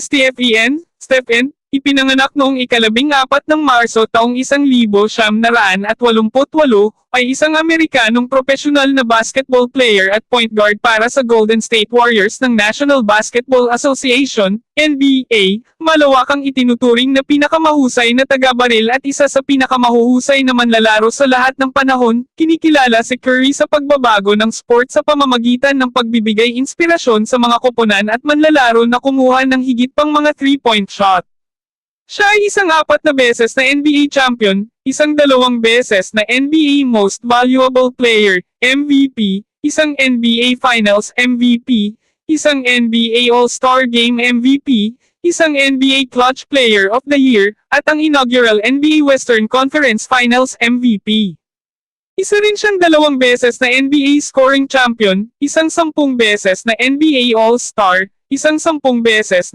STFEN, Stephen, ipinanganak noong ikalabing apat ng Marso taong isang libo siyam naraan at walumput-walo, ay isang Amerikanong profesional na basketball player at point guard para sa Golden State Warriors ng National Basketball Association, NBA, malawakang itinuturing na pinakamahusay na taga-baril at isa sa pinakamahuhusay na manlalaro sa lahat ng panahon, kinikilala si Curry sa pagbabago ng sport sa pamamagitan ng pagbibigay inspirasyon sa mga koponan at manlalaro na kumuha ng higit pang mga three-point shot. Siya ay isang apat na beses na NBA champion, isang dalawang beses na NBA Most Valuable Player, MVP, isang NBA Finals MVP, isang NBA All-Star Game MVP, isang NBA Clutch Player of the Year, at ang inaugural NBA Western Conference Finals MVP. Isa rin siyang dalawang beses na NBA scoring champion, isang sampung beses na NBA All-Star, isang sampung beses